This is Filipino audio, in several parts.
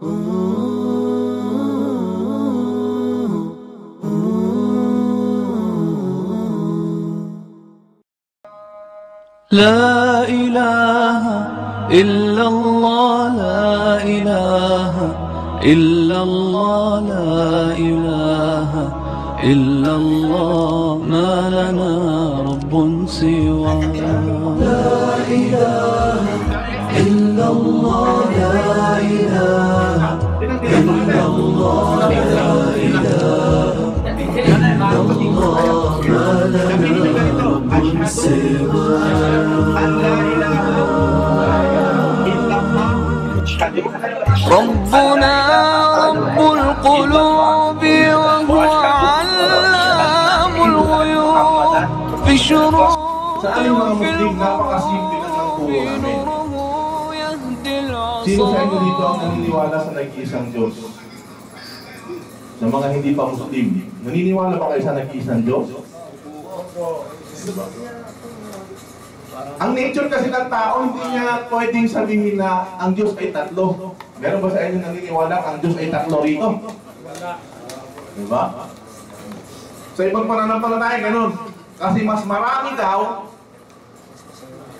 لا إله إلا الله لا إله إلا الله لا إله إلا الله. ما لنا رب سوى لا إله ربنا رب القلوب وهو علام الغيوب في شروق Sa aming mga Muslim, napakasimple lang ng turo namin. نوره يهدي Sino sa inyo dito ang العصا naniniwala sa nag-iisang Diyos? Sa mga hindi pa Muslim, naniniwala ba kayo sa nag-iisang Diyos? Ang nature kasi ng tao, hindi niya pwedeng sabihin na ang Diyos ay tatlo. Meron ba sa inyo naniniwala ang Diyos ay tatlo rito? Diba? Sa ibang pananampalataya, ganun. Kasi mas marami daw,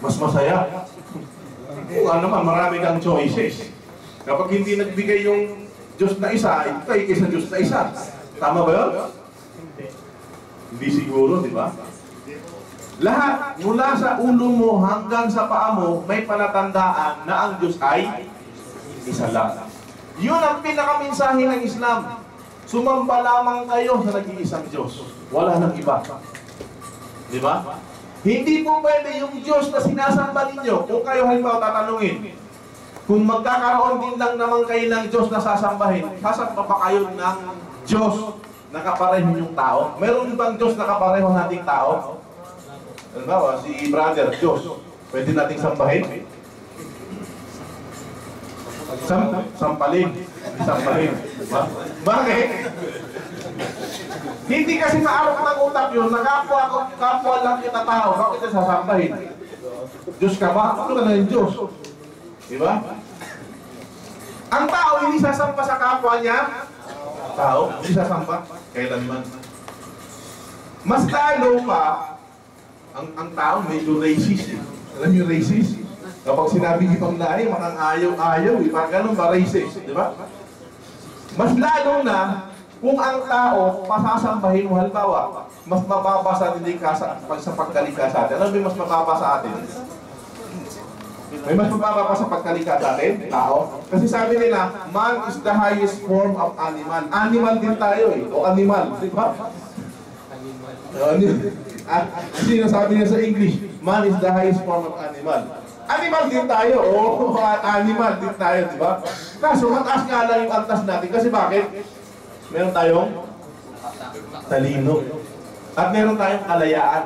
mas masaya. Oo nga naman, marami kang choices. Kapag hindi nagbigay yung Diyos na isa, ito ay kaysa Diyos na isa. Tama ba yun? Hindi siguro, di ba? Lahat, mula sa ulo mo hanggang sa paa mo, may palatandaan na ang Diyos ay isa lang. Yun ang pinakaminsahe ng Islam. Sumamba lamang kayo sa nag-iisang Diyos. Wala nang iba. Di ba? Hindi po pwede yung Diyos na sinasamba ninyo. Kung kayo halimbawa tatanungin, kung magkakaroon din lang naman kayo ng Diyos na sasambahin, sasamba pa kayo ng Diyos na kapareho yung tao? Meron bang Diyos na kapareho nating tao? Halimbawa, si brother, Diyos. Pwede nating sambahin? Sam sampalin. Sampalin. Ba Bakit? Hindi kasi maarok ng utak yun, nakapwa ko, kapwa lang kita tao, bakit kita sasambahin? Diyos ka ba? Ano ka na yung Diyos? Di ba? Ang tao hindi sasamba sa kapwa niya, tao, hindi sasamba, kailanman. Mas lalo pa, ang, ang tao medyo racist. Eh. Alam niyo racist? Kapag sinabi ibang lahi, makang ayaw-ayaw, eh. Parang ganun ba racist? Di ba? Mas lalo na, kung ang tao, pasasambahin mo, halimbawa, mas mababa sa atin sa, sa pagkalika sa atin. Ba yung mas mababa sa atin? May mas mababa pa sa pagkalika sa atin, tao. Kasi sabi nila, man is the highest form of animal. Animal din tayo eh, o animal, di ba? Animal. At sino sabi niya sa English, man is the highest form of animal. Animal din tayo, o animal din tayo, di ba? Kaso mataas nga lang yung antas natin. Kasi bakit? Meron tayong talino. At meron tayong kalayaan.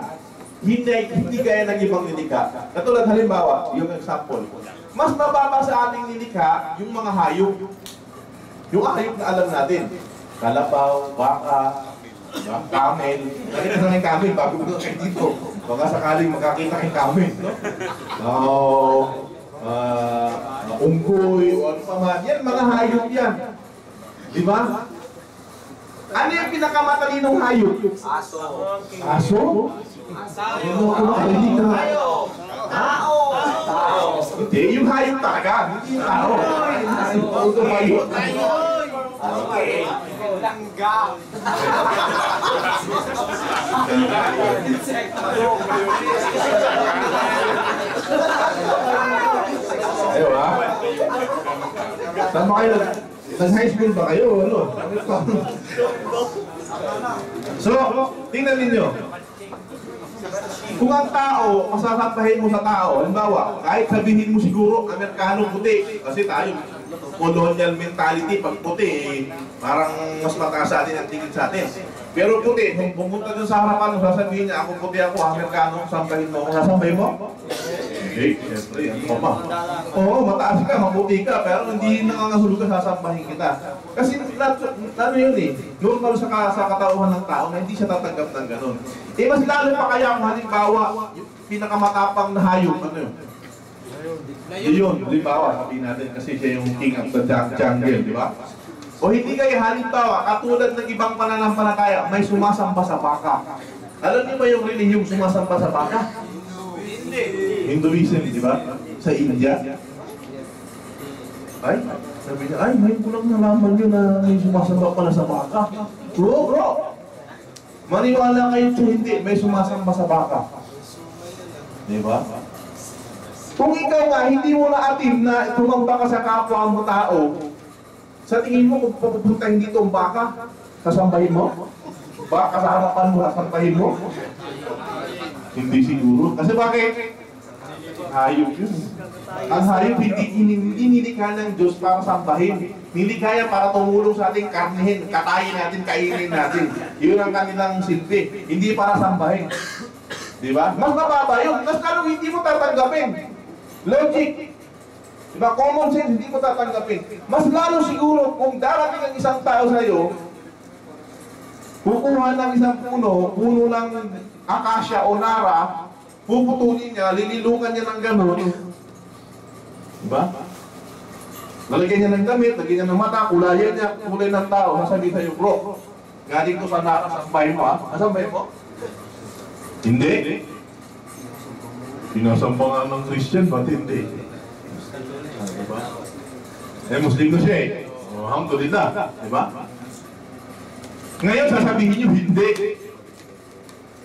Hindi, hindi gaya ng ibang nilikha. Katulad halimbawa, yung example. Mas mababa sa ating nilikha yung mga hayop. Yung hayop na alam natin. Kalabaw, baka, diba? camel. Nakita sa ng camel bago ko kayo dito. Baka sakaling makakita kay camel. No? Oh, uh, unggoy, o ano pa man. Yan, mga hayop yan. Di ba? Ano yung pinakamatalinong hayop? Aso. Aso? Ano ko nakarinig na? Tao. Tao. Hindi, yung hayop talaga. Hindi yung tao. Ito hayop. Okay. Langgam. Ayaw ha? Saan ba kayo? Nag-high school ba kayo? Ano? so, tingnan ninyo. Kung ang tao, masasampahin mo sa tao, halimbawa, kahit sabihin mo siguro, Amerikano puti, kasi tayo, colonial mentality, pag puti, parang mas mataas sa atin ang tingin sa atin. Pero puti, kung pumunta dun sa harapan mo, sasabihin niya, ako puti ako, Amerikano, sampahin mo, sasampahin mo? Hindi, siyempre, ka pa? Oo, mataas ka, mabuti ka, pero hindi nangangahulog ka, sasampahin kita. Kasi, ano yun eh, normal sa, sa katauhan ng tao na hindi siya tatanggap ng ganun. Eh, mas lalo pa kaya kung halimbawa, yung pinakamatapang na hayop, ano yun? Di ba? Sabihin natin kasi siya yung king of the jung- jungle, di ba? O hindi kayo halimbawa, katulad ng ibang pananampalataya, may sumasamba sa baka. Alam niyo ba yung relihiyong sumasamba sa baka? Hindi. Hinduism, di ba? Sa India. Ay, sabi niya, ay, ngayon ko lang nalaman yun na may sumasamba pala sa baka. Bro, bro! Maniwala kayo sa hindi, may sumasamba sa baka. Di ba? Kung ikaw nga, hindi mo na atin na tumamba ka sa kapwa mo tao, sa tingin mo kung pupuntahin dito ang baka, sasambahin mo? Baka sa harapan mo, sasambahin mo? Hindi siguro. Kasi bakit? Hayop yun. Ang hayop hindi hindi nilikha ng Diyos para sambahin. Nilikha yan para tumulong sa ating karnihin, katayin natin, kainin natin. Yun ang kanilang silbi. Hindi para sambahin. Di ba? Mas mababa yun. Mas lalo hindi mo tatanggapin. Logic. Di ba? Common sense, hindi mo tatanggapin. Mas lalo siguro kung darating ang isang tao sa'yo, kukuha ng isang puno, puno ng akasya o nara, puputulin niya, lililukan niya ng gano'n. Diba? Lalagyan niya ng damit, lagyan niya ng mata, kulayan niya, kulay ng tao, sasabihin sa'yo, bro, galing ko sa nara, sasabahin mo ha? Sasabahin mo? Hindi. Sinasamba nga ng Christian, ba't hindi? Diba? Eh, Muslim na siya eh. Oh, alhamdulillah. Diba? Ngayon, sasabihin niyo, hindi.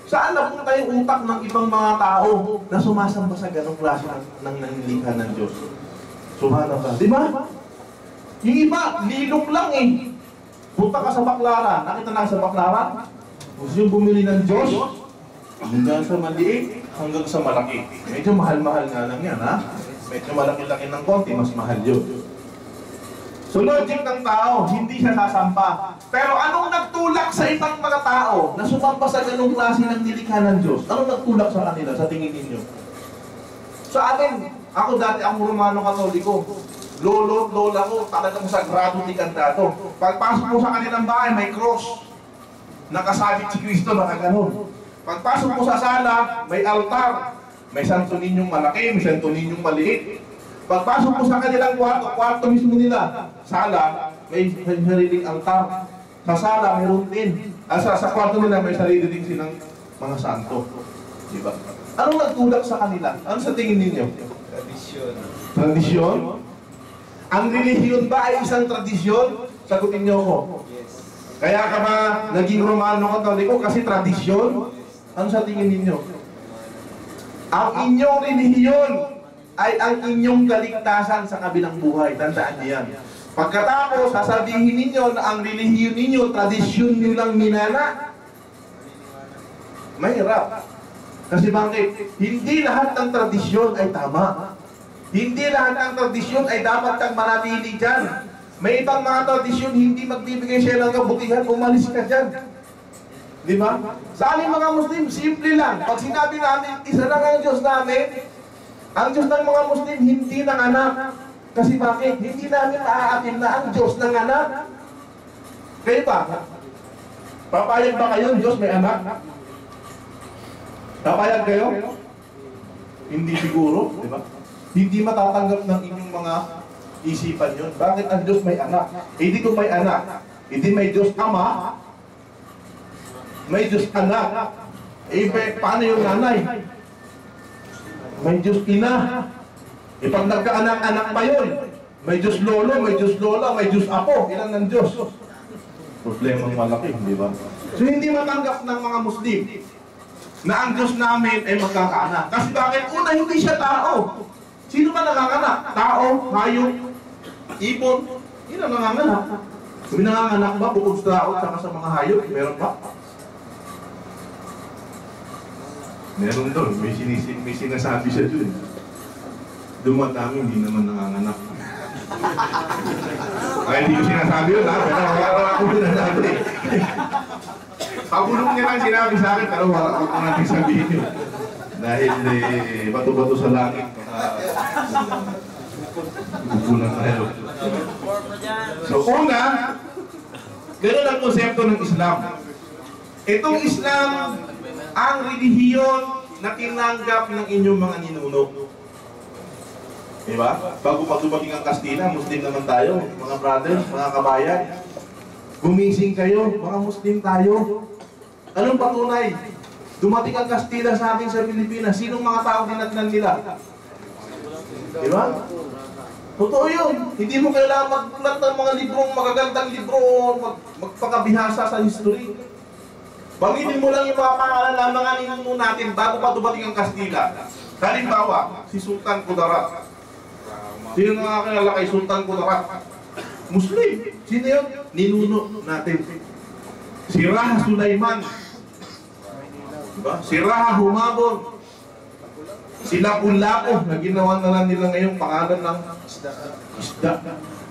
Saan napunta yung utak ng ibang mga tao na sumasamba sa ganong klase ng, ng ng Diyos? Subhanallah. Di ba? Yung iba, lilok lang eh. Punta ka sa Baklaran. Nakita na sa Baklaran? Gusto yung bumili ng Diyos? Hanggang sa maliit, hanggang sa malaki. Medyo mahal-mahal nga lang yan, ha? Medyo malaki-laki ng konti, mas mahal yun. So logic ng tao, hindi siya sasampa. Pero anong nagtulak sa ibang mga tao na sumampa sa ganung klase ng nilikha ng Diyos? Anong nagtulak sa kanila sa tingin ninyo? Sa atin, ako dati ang Romano Katoliko. Lolo lola ko, talagang sagrado ni kantado. Pagpasok mo sa kanilang bahay, may cross. Nakasabit si Kristo, nakaganon. Pagpasok mo sa sala, may altar. May santo ninyong malaki, may santo ninyong maliit. Pagpasok mo sa kanilang kwarto, kwarto mismo nila, sala, may sariling altar. Sa sala, mayroon din. Ah, sa, sa kwarto nila, may sarili din silang mga santo. Di ba? Anong nagtulak sa kanila? Ano sa tingin ninyo? Tradisyon. Tradisyon? Ang relihiyon ba ay isang tradisyon? Sagutin niyo ako. Yes. Kaya ka ba naging Romano Katoliko kasi tradisyon? Ano sa tingin ninyo? Ang inyong relihiyon ay ang inyong kaligtasan sa kabilang buhay. Tandaan niyo yan. Pagkatapos, sasabihin ninyo na ang relihiyon ninyo, tradisyon nyo lang minana, mahirap. Kasi bakit? Hindi lahat ng tradisyon ay tama. Hindi lahat ng tradisyon ay dapat kang manatili dyan. May ibang mga tradisyon hindi magbibigay siya ng kabutihan, umalis ka dyan. Di ba? Sa aming mga Muslim, simple lang. Pag sinabi namin, isa lang ang Diyos namin, ang Diyos ng mga Muslim hindi ng anak. Kasi bakit? Hindi namin naaatin na ang Diyos ng anak. Kayo ba? Papayag ba kayo, Diyos may anak? Papayag kayo? Hindi siguro, di ba? Hindi matatanggap ng inyong mga isipan yun. Bakit ang Diyos may anak? Hindi ko may anak. Hindi may Diyos ama. May Diyos anak. Eh, pa- paano yung nanay? May Diyos ina. Eh, pag nagkaanak-anak pa yun, may Diyos lolo, may Diyos lola, may Diyos apo. Ilan ng Diyos? Problemang malaki, di ba? So, hindi matanggap ng mga Muslim na ang Diyos namin ay magkakaanak. Kasi bakit? Una, hindi siya tao. Sino ba nanganganak? Tao, hayop, ibon. Yun ang nanganganak. May nanganganak ba bukod sa tao at sa mga hayop? Meron ba? Meron doon. May, sinisi, may sinasabi siya doon. Dumadami, hindi naman nanganganak. Ay, hindi ko sinasabi yun ha, pero wala ako sinasabi. Pabulong niya lang sinabi sa akin, pero wala ko natin sabihin yun. Dahil eh, bato-bato sa langit, baka gugulan tayo. So una, ganun ang konsepto ng Islam. Itong Islam, ang relihiyon na tinanggap ng inyong mga ninuno. Di ba? Bago pa dumating ang Kastila, Muslim naman tayo, mga brothers, mga kabayan. Gumising kayo, mga Muslim tayo. Anong patunay? Dumating ang Kastila sa atin sa Pilipinas, sinong mga tao dinatnan nila? Di ba? Totoo yun. Hindi mo kailangan magpulat ng mga librong magagandang libro o mag, magpakabihasa sa history. Banginin mo lang yung mga pangalan ng mga ninuno natin bago pa dumating ang Kastila. Halimbawa, si Sultan Kudarat. Sino nga kilala kay Sultan Kudarat? Muslim. Sino yun? Ninuno natin. Si Raha Sulaiman. Diba? Si Raha Humabon. Si Lapu-Lapu na ginawa na lang nila ngayong pangalan ng isda.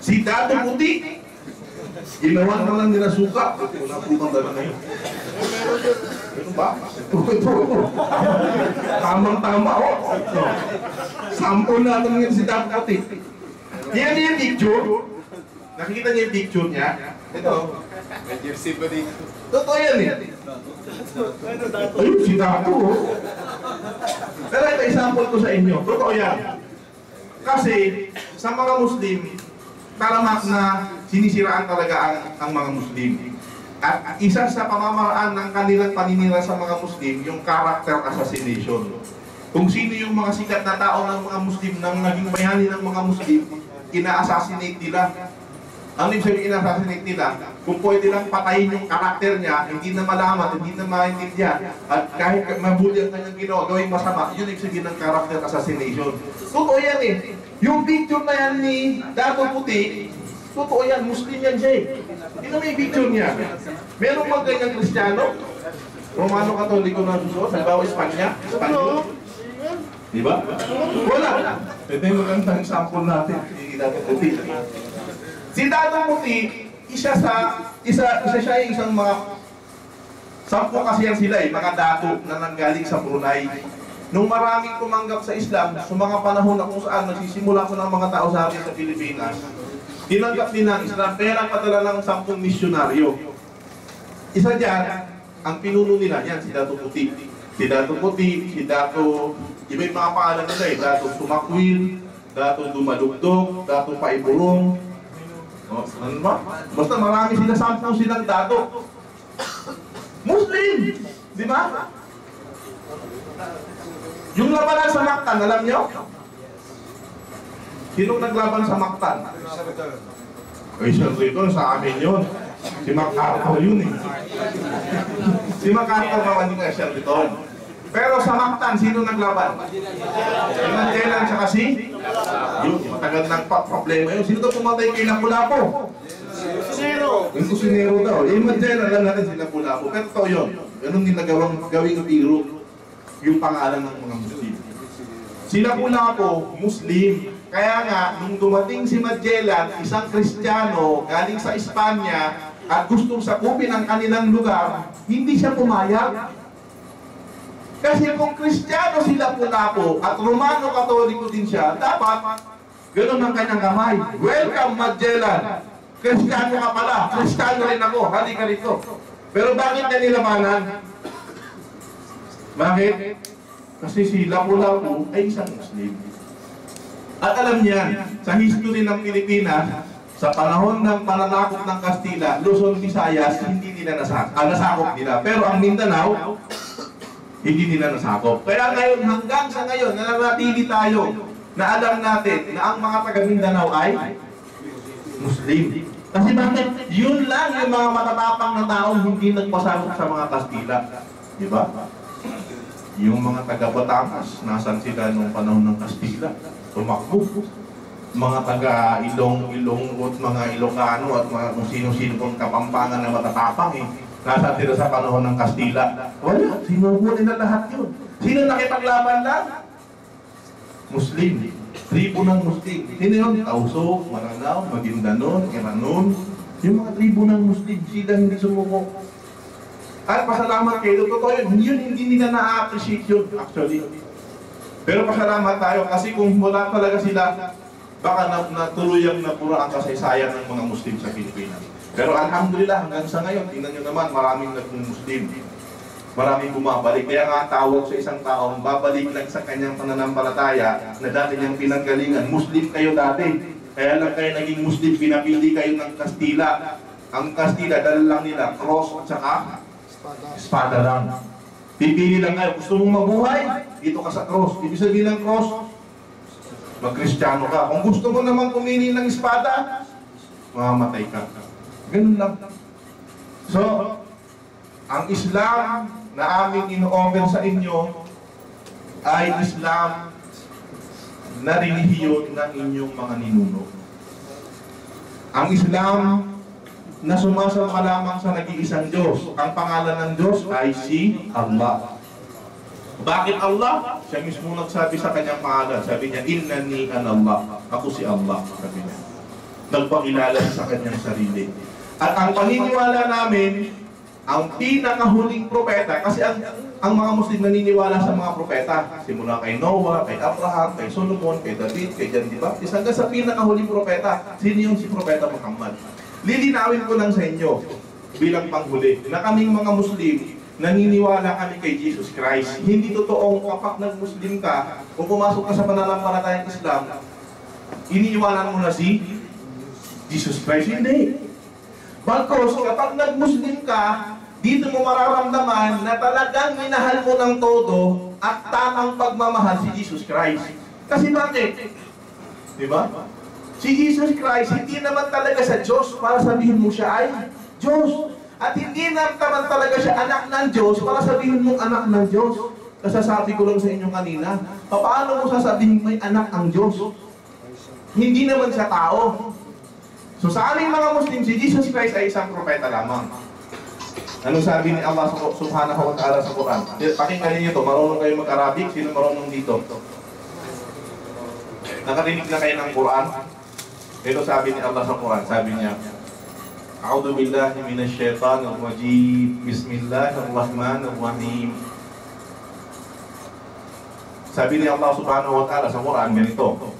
Si Dado Puti. Ginawa na lang nila suka. Wala po bang dala ngayon? Ano ba? Ito, ito, ito. Tamang-tama, oh. Sample natin ngayon si Dado Puti. Yan yung picture. Nakikita niyo yung picture niya? Ito. May jersey pa dito. Totoo yan eh. Ayun, si Dado, oh. Pero ito, example ko sa inyo. Totoo yan. Kasi, sa mga Muslim, talamak na sinisiraan talaga ang, ang mga Muslim. At isa sa pamamaraan ng kanilang paninira sa mga Muslim, yung character assassination. Kung sino yung mga sikat na tao ng mga Muslim, nang naging bayani ng mga Muslim, ina-assassinate nila. Ano yung sabihin ina-assassinate nila? Kung pwede lang patayin yung karakter niya, hindi na malaman, hindi na maintindihan, at kahit mabuti ang kanyang ginawa, gawing masama, yun yung sabihin ng character assassination. Totoo yan eh. Yung picture na yan ni Dato Puti, totoo yan, Muslim yan siya eh. Tingnan mo yung picture niya. Meron bang ganyang Kristiyano? Romano Katoliko na susunod, halimbawa Espanya, Espanyol. Di ba? Wala. Ito yung magandang sample natin. Si Dato Puti. Si Dato Puti, isa sa, isa, isa siya yung isang mga, sampo kasi yan sila eh, mga dato na nanggaling sa Brunei. Nung maraming tumanggap sa Islam, sa mga panahon na kung saan nagsisimula ko ng mga tao sa atin sa Pilipinas, tinanggap din ang Islam, kaya nagpadala ng sampung misyonaryo. Isa dyan, ang pinuno nila, yan, si Dato Puti. Si Dato Puti, si Dato, iba yung mga pangalan nila eh, Dato Sumakwil, Dato Dumalugdog, Dato Paiburong, Oh, ano ba? Basta marami sila, sampung silang dato. Muslim! Di ba? Yung labanan sa Mactan, alam nyo? Sinong naglaban sa Mactan? Siyempre ito, sa amin yun. Si MacArthur yun eh. si MacArthur naman yung Sherleton. Pero sa Mactan, sino naglaban? Si Magellan tsaka si? Yun, matagal nang problema yun. Sino to pumatay kay Lapu-Lapu? Yung kusinero daw. Yung Magellan, alam natin si Lapu-Lapu. Pero totoo yun. Ganun ginagawang gawing biro yung pangalan ng mga Muslim. Si Lapu-Lapu, Muslim. Kaya nga, nung dumating si Magellan, isang Kristiyano galing sa Espanya at gustong sakupin ang kanilang lugar, hindi siya pumayag. Kasi kung Kristiyano sila Lapu-Lapu at Romano Katoliko din siya, dapat ganun ang kanyang kamay. Welcome Magellan! Kristiyano ka pala, Kristiyano rin ako, halika rito. Pero bakit na nilabanan? Bakit? Kasi si Lapu-Lapu ay isang Muslim. At alam niya, sa history ng Pilipinas, sa panahon ng pananakop ng Kastila, Luzon, Visayas, hindi nila nasakop, ah, nasakop nila. Pero ang Mindanao, hindi nila nasakop. Kaya ngayon, hanggang sa ngayon, nananatili tayo na alam natin na ang mga taga Mindanao ay Muslim. Kasi bakit? Yun lang yung mga matatapang na taong hindi nagpasakop sa mga Kastila. Di ba? Yung mga taga Batangas, nasan sila nung panahon ng Kastila? Tumakbo. Mga taga Ilong, Ilong, at mga Ilocano at mga kung sino-sino pong kapampangan na matatapang eh. Nasaan sila sa panahon ng Kastila? Wala. Sinubo nila lahat yun. Sino nakipaglaban lang? Muslim. Tribo ng Muslim. Sino yun? Tauso, Maranao, Maguindanon, Iranon. Yung mga tribo ng Muslim, sila hindi sumuko. At pasalamat kayo. Totoo yun. Yun hindi nila na-appreciate yun actually. Pero pasalamat tayo kasi kung wala talaga sila, baka na, natuluyang napura ang kasaysayan ng mga Muslim sa Pilipinas. Pero alhamdulillah, hanggang sa ngayon, tingnan nyo naman, maraming naging Muslim. Maraming bumabalik. Kaya nga tawag sa isang taong babalik lang sa kanyang pananampalataya na dati niyang pinanggalingan. Muslim kayo dati. Kaya lang kayo naging Muslim, pinapili kayo ng Kastila. Ang Kastila, dala lang nila, cross at saka espada lang. Pipili lang kayo. Gusto mong mabuhay? Dito ka sa cross. Ibig sabihin ng cross, mag-Kristiyano ka. Kung gusto mo naman pumili ng espada, mamamatay ka. Ganun lang. So, ang Islam na aming ino-offer sa inyo ay Islam na relihiyon ng inyong mga ninuno. Ang Islam na sumasama lamang sa nag-iisang Diyos. Ang pangalan ng Diyos ay si Allah. Bakit Allah? Siya mismo nagsabi sa kanyang pangalan. Sabi niya, Innani an Allah. Ako si Allah. Sabi niya. Nagpakilala sa kanyang sarili. At ang paniniwala namin, ang pinakahuling propeta, kasi ang, ang mga Muslim naniniwala sa mga propeta, simula kay Noah, kay Abraham, kay Solomon, kay David, kay John the Baptist, hanggang sa pinakahuling propeta, sino yung si Propeta Muhammad? Lilinawin ko lang sa inyo, bilang panghuli, na kaming mga Muslim, naniniwala kami kay Jesus Christ. Hindi totoong kapag nag-Muslim ka, kung pumasok ka sa pananampalatayang Islam, iniiwanan mo na si Jesus Christ. Hindi. Bagkos, kapag nag-Muslim ka, dito mo mararamdaman na talagang minahal mo ng todo at tamang pagmamahal si Jesus Christ. Kasi bakit? Di ba? Si Jesus Christ, hindi naman talaga sa Diyos para sabihin mo siya ay Diyos. At hindi naman talaga siya anak ng Diyos para sabihin mong anak ng Diyos. Kasasabi ko lang sa inyo kanina, paano mo sasabihin may anak ang Diyos? Hindi naman siya tao. So sa aming mga Muslim, si Jesus Christ ay isang propeta lamang. Anong sabi ni Allah subhanahu wa ta'ala sa Quran? Pakinggan niyo to, marunong kayo mag-Arabic, sino marunong dito? Nakarinig na kayo ng Quran? Itu sahabat Allah Al-Quran sahabatnya. A'udzu billahi minasyaitonir rajim. Bismillahirrahmanirrahim. Sahabat Allah Subhanahu wa taala sa Quran ganito.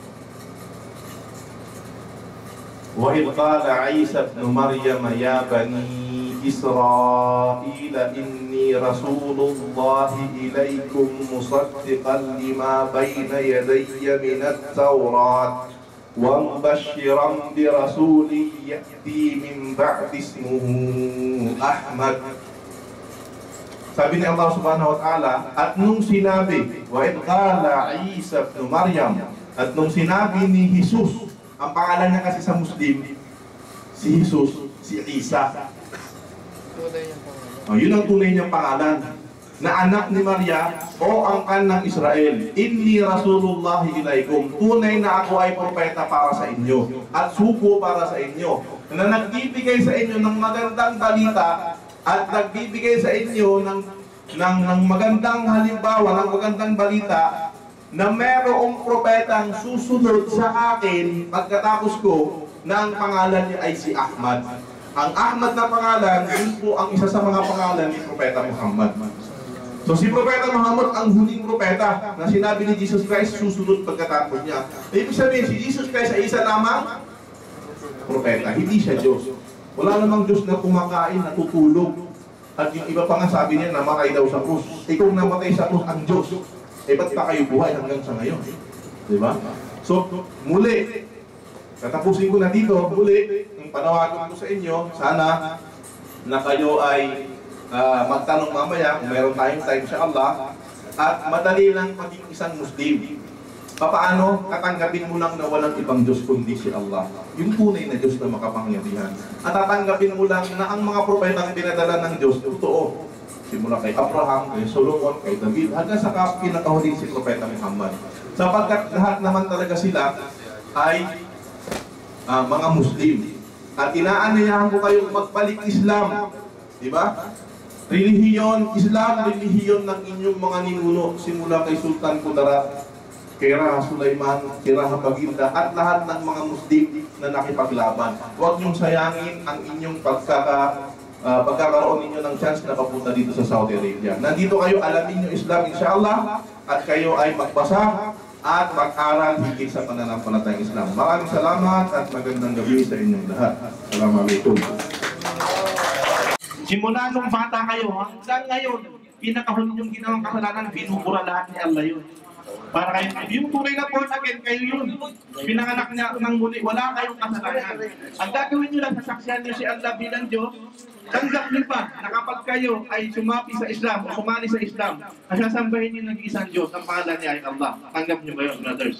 Wa id qala Isa ibn Maryam ya bani إسرائيل إني رسول الله إليكم مصدقا لما بين يدي من التوراة ومبشرا برسول يأتي من بعد اسمه أحمد Sabi ni Allah subhanahu wa ta'ala, at nung sinabi, wa qala Isa ibn Maryam, at nung sinabi ni Jesus, ang pangalan niya kasi sa Muslim, si Jesus, si Isa. Oh, yun ang tunay niyang pangalan. Na anak ni Maria o ang kanang Israel. Inni Rasulullah ilaikum. Tunay na ako ay propeta para sa inyo. At suko para sa inyo. Na nagbibigay sa inyo ng magandang balita at nagbibigay sa inyo ng, ng, ng magandang halimbawa, ng magandang balita na merong propetang susunod sa akin pagkatapos ko na ang pangalan niya ay si Ahmad. Ang Ahmad na pangalan, yun po ang isa sa mga pangalan ni Propeta Muhammad. So si Propeta Muhammad ang huling propeta na sinabi ni Jesus Christ susunod pagkatapos niya. Ibig sabihin, si Jesus Christ ay isa lamang propeta, hindi siya Diyos. Wala namang Diyos na kumakain, natutulog. At yung iba pa nga sabi niya, namatay daw sa krus. Kung namatay sa krus ang Diyos, eh ba't pa kayo buhay hanggang sa ngayon? Di ba? So, muli, tatapusin ko na dito, muli, ang panawagan ko sa inyo, sana na kayo ay ah, magtanong mamaya kung meron tayong time sa Allah at madali lang maging isang Muslim. Papaano tatanggapin mo lang na walang ibang Diyos kundi si Allah? Yung tunay na Diyos na makapangyarihan. At tatanggapin mo lang na ang mga propetang pinadala ng Diyos, totoo. Simula kay Abraham, kay Solomon, kay David, hanggang sa pinakahuling si Propeta Muhammad. Sapagkat lahat naman talaga sila ay ah, mga Muslim. At inaanyayahan ko kayong magbalik Islam. Di ba? Relihiyon, Islam, relihiyon ng inyong mga ninuno simula kay Sultan Kudarat, kay Raha Sulaiman, kay Raha Baginda, at lahat ng mga Muslim na nakipaglaban. Huwag niyong sayangin ang inyong pagkaka, ah, pagkakaroon ninyo ng chance na papunta dito sa Saudi Arabia. Nandito kayo, alamin niyo Islam inshallah, at kayo ay magbasa at mag-aral higit sa pananampalatayang Islam. Maraming salamat at magandang gabi sa inyong lahat. Assalamualaikum. Simula nung bata kayo hanggang ngayon, pinakahuli yung ginawang kasalanan, binubura lahat ni Allah yun. Para kayo, yung tunay na born again, kayo yun. Pinanganak niya ng muli, wala kayong kasalanan. Ang gagawin nyo lang, sasaksihan nyo si Allah bilang Diyos, tanggap nyo pa na kapag kayo ay sumapi sa Islam o sumali sa Islam, nasasambahin nyo ng isang Diyos, ang pangalan niya ay Allah. Tanggap nyo ba yun, brothers?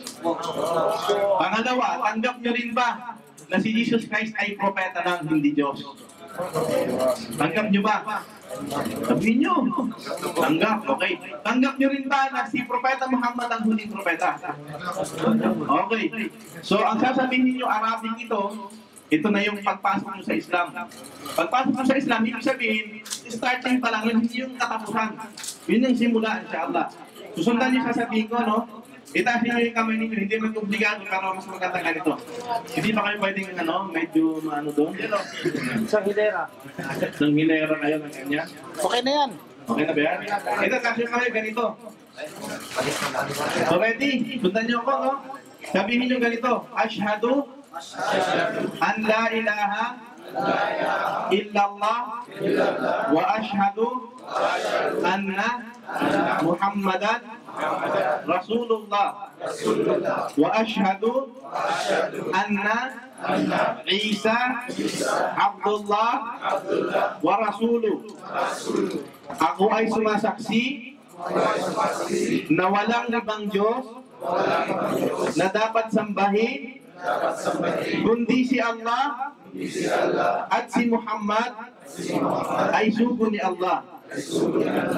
Pangalawa, tanggap nyo rin ba na si Jesus Christ ay propeta ng hindi Diyos? Tanggap nyo ba? Sabihin nyo. Tanggap, okay. Tanggap nyo rin ba na si Propeta Muhammad ang huling propeta? Okay. So, ang sasabihin nyo, Arabic ito, ito na yung pagpasok nyo sa Islam. Pagpasok nyo sa Islam, ibig sabihin, starting pa lang, yun yung katapusan. Yun yung simula, inshallah. Susundan nyo sasabihin ko, no? Itaas nyo yung kamay ninyo, hindi man obligado, pero mas maganda ganito. Hindi pa kayo pwedeng, ano, medyo, ano doon? Isang hilera. Nang hilera kayo ng ganyan. Okay na yan. Okay na ba yan? Ito, kasi kami ganito. So ready? Sundan niyo ako, no? Sabihin niyo ganito, Ashhadu an la ilaha illallah wa ashhadu anna Muhammadan Rasulullah wa ashhadu anna Isa Abdullah wa Rasuluh Ako ay sumasaksi na walang ibang Diyos na dapat sambahin kundi si Allah at si Muhammad ay sugo ni Allah.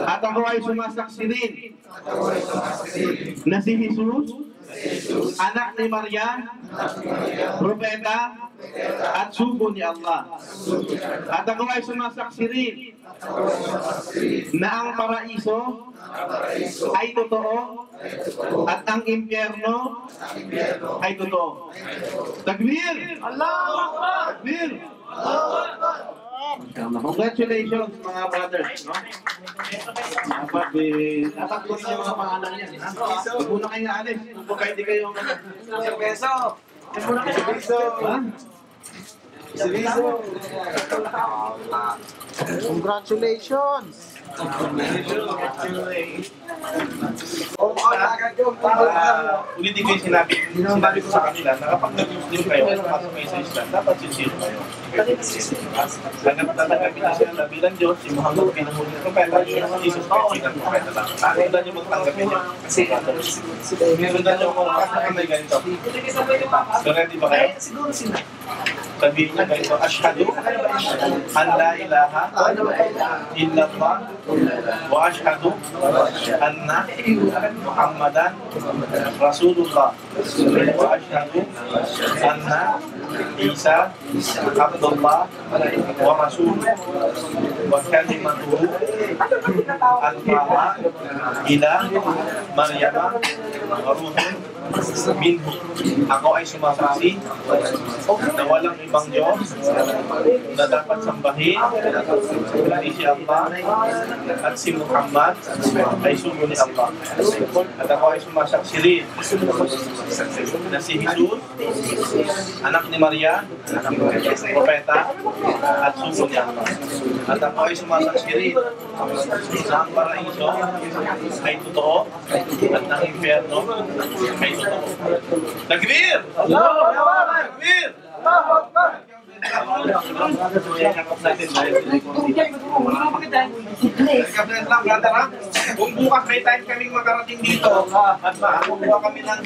At ako ay sumasaksi rin na si Jesus, anak ni Maria, propeta, at sugo ni Allah. At ako ay sumasaksi rin na ang paraiso ay totoo at ang impyerno ay totoo. Takbir! Takbir! Congratulations mga brothers, no? Dapat eh, dapat ko yung mga pangalan yan. ha? Huwag muna kayo alis. Kung baka hindi kayo... Isang peso. Ha? Congratulations. Ulitin ko yung sinabi, sinabi ko sa kanila na kapag nag-Muslim kayo, pasok kayo sa Islam, dapat sincere kayo. Tanggap na tanggapin na sila bilang Diyos, si Muhammad pinamuling propeta, si Jesus Christ bilang propeta lang. Sundan niyo magtanggapin niyo. Sundan niyo kung kasi kamay ganito. Ready ba kayo? Sabihin niyo ganito, Ashhadu an la ilaha illallah wa ashhadu anna Muhammadan Rasulullah wa ashhadu anna Isa Abdullah wa Rasul wa kalimatuhu al-Maha ila Maryam wa ruhun minhu. Ako ay sumasaksi na walang ibang Diyos na dapat sambahin kundi si Allah at si Muhammad ay sugo ni Allah. At ako ay sumasaksi rin na si Jesus, anak ni Maria, propeta, at sugo ni Allah. At ako ay sumasaksi rin na ang paraiso ay totoo at ang impyerno ay Takbir! Takbir! Kapag lang, brother, ha? Kung bukas may time kaming makarating dito at makakuha kami ng